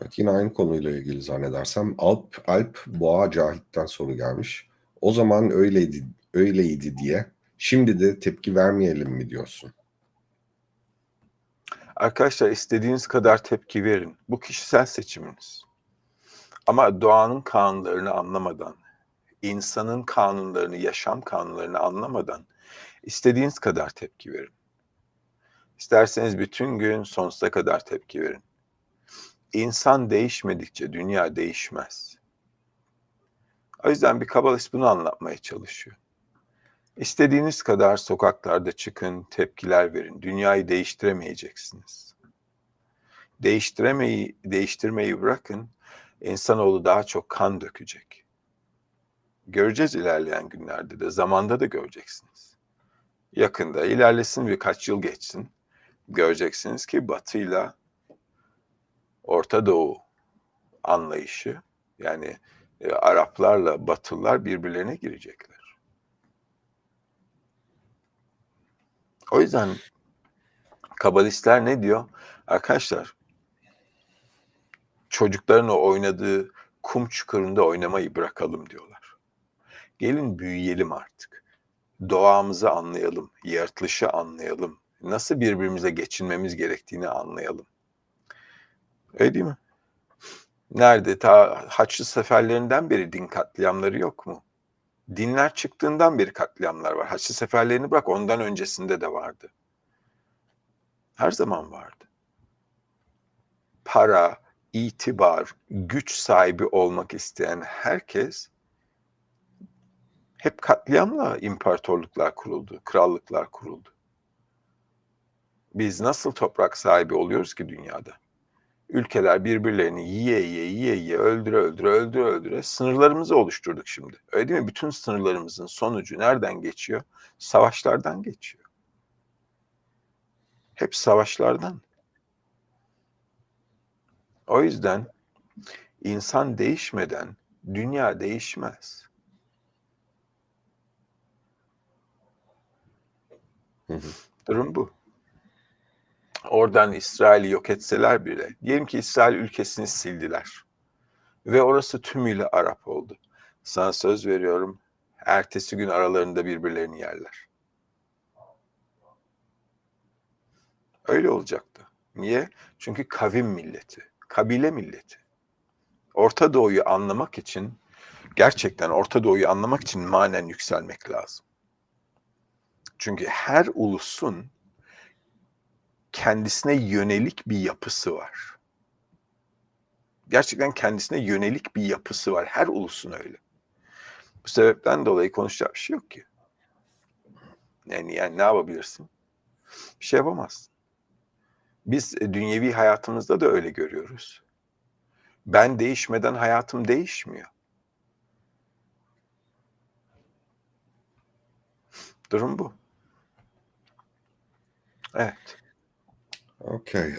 Evet, yine aynı konuyla ilgili zannedersem Alp Alp Boğa Cahit'ten soru gelmiş. O zaman öyleydi öyleydi diye şimdi de tepki vermeyelim mi diyorsun? Arkadaşlar istediğiniz kadar tepki verin. Bu kişisel seçiminiz. Ama doğanın kanunlarını anlamadan, insanın kanunlarını, yaşam kanunlarını anlamadan istediğiniz kadar tepki verin. İsterseniz bütün gün sonsuza kadar tepki verin. İnsan değişmedikçe dünya değişmez. O yüzden bir kabalist bunu anlatmaya çalışıyor. İstediğiniz kadar sokaklarda çıkın, tepkiler verin. Dünyayı değiştiremeyeceksiniz. Değiştiremeyi, değiştirmeyi bırakın, insanoğlu daha çok kan dökecek. Göreceğiz ilerleyen günlerde de, zamanda da göreceksiniz. Yakında ilerlesin birkaç yıl geçsin. Göreceksiniz ki Batı'yla Orta Doğu anlayışı, yani e, Araplarla Batılılar birbirlerine girecekler. O yüzden kabalistler ne diyor? Arkadaşlar çocukların oynadığı kum çukurunda oynamayı bırakalım diyorlar. Gelin büyüyelim artık. Doğamızı anlayalım, yaratılışı anlayalım. Nasıl birbirimize geçinmemiz gerektiğini anlayalım. Öyle değil mi? Nerede? Ta Haçlı seferlerinden beri din katliamları yok mu? Dinler çıktığından beri katliamlar var. Haçlı seferlerini bırak ondan öncesinde de vardı. Her zaman vardı. Para, itibar, güç sahibi olmak isteyen herkes hep katliamla imparatorluklar kuruldu, krallıklar kuruldu. Biz nasıl toprak sahibi oluyoruz ki dünyada? Ülkeler birbirlerini yiye yiye yiye yiye öldüre öldüre öldüre öldüre sınırlarımızı oluşturduk şimdi. Öyle değil mi? Bütün sınırlarımızın sonucu nereden geçiyor? Savaşlardan geçiyor. Hep savaşlardan. O yüzden insan değişmeden dünya değişmez. Durum bu oradan İsrail'i yok etseler bile, diyelim ki İsrail ülkesini sildiler ve orası tümüyle Arap oldu. Sana söz veriyorum, ertesi gün aralarında birbirlerini yerler. Öyle olacaktı. Niye? Çünkü kavim milleti, kabile milleti. Orta Doğu'yu anlamak için, gerçekten Orta Doğu'yu anlamak için manen yükselmek lazım. Çünkü her ulusun kendisine yönelik bir yapısı var. Gerçekten kendisine yönelik bir yapısı var. Her ulusun öyle. Bu sebepten dolayı konuşacak bir şey yok ki. Yani, yani ne yapabilirsin? Bir şey yapamazsın. Biz e, dünyevi hayatımızda da öyle görüyoruz. Ben değişmeden hayatım değişmiyor. Durum bu. Evet. Okay.